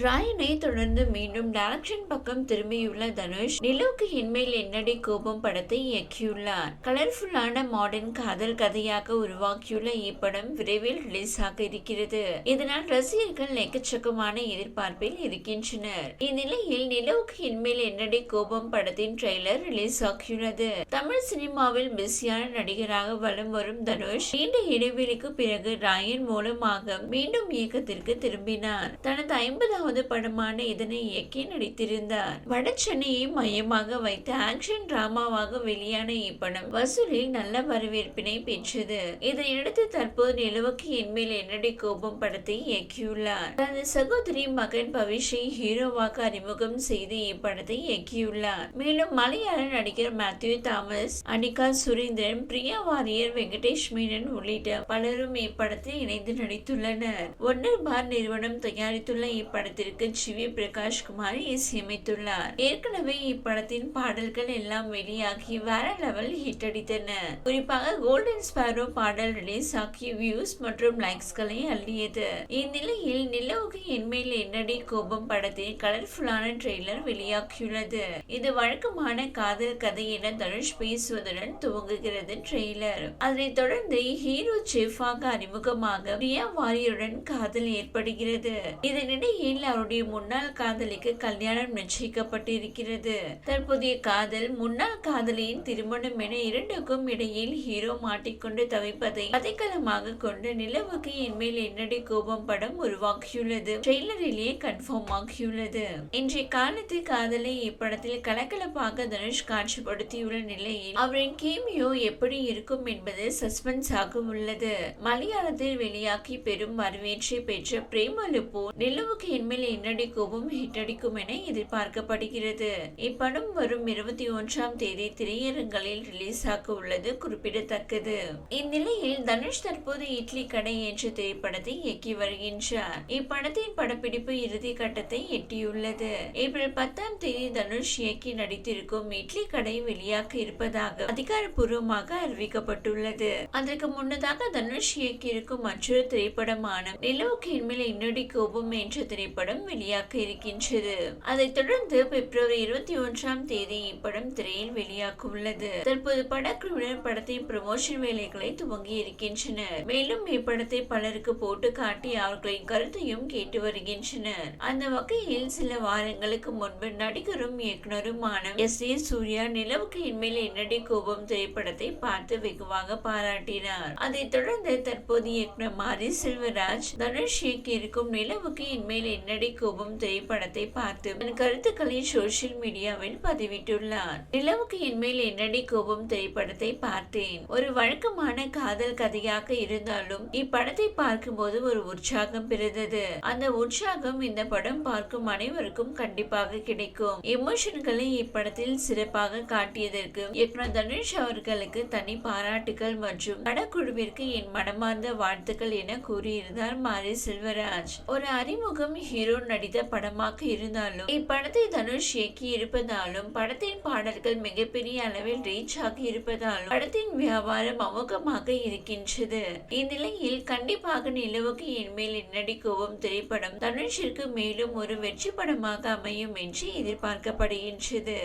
ராயனை தொடர்ந்து மீண்டும் டைரக்ஷன் பக்கம் திரும்பியுள்ள தனுஷ் நிலவுக்கு இன்மேல் என்னடி கோபம் படத்தை இயக்கியுள்ளார். கலர்ஃபுல்லான மாடர்ன் காதல் கதையாக உருவாக்கியுள்ள இப்படம் விரைவில் ரிலீஸ் ஆக இருக்கிறது. இதனால் ரசிகர்கள் எக்கச்சக்கமான எதிர்பார்ப்பில் இருக்கின்றனர். இந்நிலையில் நிலவுக்கு இன்மேல் என்னடி கோபம் படத்தின் ட்ரெய்லர் ரிலீஸ் ஆகியுள்ளது. தமிழ் சினிமாவில் பிஸியான நடிகராக வலம் வரும் தனுஷ் நீண்ட இடைவெளிக்கு பிறகு ராயன் மூலமாக மீண்டும் இயக்கத்திற்கு திரும்பினார். தனது ஐம்பதாவது படமான இதனை இயக்கி நடித்திருந்தார். வட சென்னையை மையமாக வைத்து ஆக்ஷன் டிராமாவாக வெளியான இப்படம் வசூலில் நல்ல வரவேற்பினை பெற்றது. இதையடுத்து தற்போது நிலவுக்கு என்மேல் என்னடி கோபம் படத்தை இயக்கியுள்ளார். தனது சகோதரி மகன் பவிஷை ஹீரோவாக அறிமுகம் செய்து இப்படத்தை இயக்கியுள்ளார். மேலும் மலையாள நடிகர் மேத்யூ தாமஸ் அனிகா சுரேந்திரன் பிரியா வாரியர் வெங்கடேஷ் மேனன் உள்ளிட்ட பலரும் இப்படத்தில் இணைந்து நடித்துள்ளனர். ஒன்னர் பார் நிறுவனம் தயாரித்துள்ள படத்திற்கு சிவி பிரகாஷ் குமார் இசையமைத்துள்ளார் ஏற்கனவே இப்படத்தின் பாடல்கள் எல்லாம் வெளியாகி வேற லெவல் ஹிட் அடித்தன. குறிப்பாக கோல்டன் ஸ்பாரோ பாடல் ரிலீஸ் ஆகி வியூஸ் மற்றும் லைக்ஸ்களை அள்ளியது. இந்நிலையில் அசோக் என் மேல் என்னடி கோபம் படத்தின் கலர்ஃபுல்லான ட்ரெய்லர் வெளியாகியுள்ளது இது வழக்கமான காதல் கதை என தனுஷ் பேசுவதுடன் துவங்குகிறது ட்ரெய்லர் அதனைத் தொடர்ந்து ஹீரோ செஃபாக அறிமுகமாக பிரியா வாரியருடன் காதல் ஏற்படுகிறது. இதனிடையில் அவருடைய முன்னாள் காதலிக்கு கல்யாணம் நிச்சயிக்கப்பட்டிருக்கிறது. தற்போதைய காதல் முன்னாள் காதலியின் திருமணம் என இரண்டுக்கும் இடையில் ஹீரோ மாட்டிக்கொண்டு தவிப்பதை கதைக்களமாக கொண்டு நிலவுக்கு என்மேல் என்னடி கோபம் படம் உருவாக்கியுள்ளது. ட்ரெய்லரிலேயே கன்ஃபார்ம் ஆகியுள்ளது. இன்றைய காலத்து காதலை இப்படத்தில் கலகலப்பாக தனுஷ் காட்சிப்படுத்தியுள்ள நிலையில் அவரின் கேமியோ எப்படி இருக்கும் என்பது சஸ்பென்ஸ் ஆக உள்ளது. மலையாளத்தில் வெளியாகி பெரும் வரவேற்றை பெற்ற பிரேமலுப்போ நிலவுக்கு என்மேல் என்னடி கோபம் ஹிட்டடிக்கும் என எதிர்பார்க்கப்படுகிறது. இப்படம் வரும் இருபத்தி ஒன்றாம் தேதி திரையரங்களில் ரிலீஸ் ஆக உள்ளது குறிப்பிடத்தக்கது. இந்நிலையில் தனுஷ் தற்போது இட்லி கடை என்ற திரைப்படத்தை இயக்கி வருகின்றார். இப்படம் படத்தின் படப்பிடிப்பு இறுதி கட்டத்தை எட்டியுள்ளது. ஏப்ரல் பத்தாம் தேதி தனுஷ் இயக்கி நடித்திருக்கும் இட்லி கடை வெளியாக இருப்பதாக அதிகாரப்பூர்வமாக அறிவிக்கப்பட்டுள்ளது. அதற்கு முன்னதாக தனுஷ் இயக்கியிருக்கும் மற்றொரு திரைப்படமான நிலவுக்கு இன்மேல் இன்னொடி கோபம் என்ற திரைப்படம் வெளியாக இருக்கின்றது. அதைத் தொடர்ந்து பிப்ரவரி இருபத்தி ஒன்றாம் தேதி இப்படம் திரையில் வெளியாக உள்ளது தற்போது படக்குழுவினர் படத்தின் ப்ரமோஷன் வேலைகளை துவங்கி இருக்கின்றனர். மேலும் இப்படத்தை பலருக்கு போட்டு காட்டி அவர்களின் கருத்தையும் கேட்டு வருகின்றனர். அந்த வகையில் சில வாரங்களுக்கு முன்பு நடிகரும் இயக்குனருமான எஸ். ஏ. சூர்யா நிலவுக்கு இனிமேல் என்னடி கோபம் திரைப்படத்தை பார்த்து வெகுவாக பாராட்டினார். அதைத் தொடர்ந்து தற்போது இயக்குனர் மாரி செல்வராஜ் தனுஷ் இயக்கியிருக்கும் நிலவுக்கு இனிமேல் என்னடி கோபம் திரைப்படத்தை பார்த்து தன் கருத்துக்களை சோசியல் மீடியாவில் பதிவிட்டுள்ளார். நிலவுக்கு இனிமேல் என்னடி கோபம் திரைப்படத்தை பார்த்தேன். ஒரு வழக்கமான காதல் கதையாக இருந்தாலும் இப்படத்தை பார்க்கும்போது ஒரு உற்சாகம் பிறந்தது. அந்த உற்சாகம் இந்த படம் பார்க்கும் அனைவருக்கும் கண்டிப்பாக கிடைக்கும். எமோஷன்களை இப்படத்தில் சிறப்பாக காட்டியதற்கு இயக்குனர் தனுஷ் அவர்களுக்கு தனி பாராட்டுகள் மற்றும் படக்குழுவிற்கு என் மனமார்ந்த வாழ்த்துக்கள் என கூறியிருந்தார் மாரி செல்வராஜ். ஒரு அறிமுகம் ஹீரோ நடித்த படமாக இருந்தாலும் இப்படத்தை தனுஷ் இயக்கி இருப்பதாலும் படத்தின் பாடல்கள் மிகப்பெரிய அளவில் ரீச் ஆகி இருப்பதாலும் படத்தின் வியாபாரம் அமோகமாக இருக்கின்றது. இந்நிலையில் கண்டிப்பாக நிலவுக்கு என்மேல் என்னடி கோபம் திரைப்படம் தனுஷிற்கு மேலும் ஒரு வெற்றி படமாக அமையும் என்று எதிர்பார்க்கப்படுகின்றது.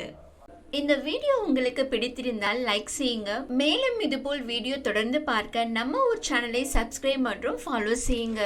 இந்த வீடியோ உங்களுக்கு பிடித்திருந்தால் லைக் செய்யுங்க. மேலும் இதுபோல் வீடியோ தொடர்ந்து பார்க்க நம்ம ஒரு சேனலை சப்ஸ்கிரைப் மற்றும் ஃபாலோ செய்யுங்க.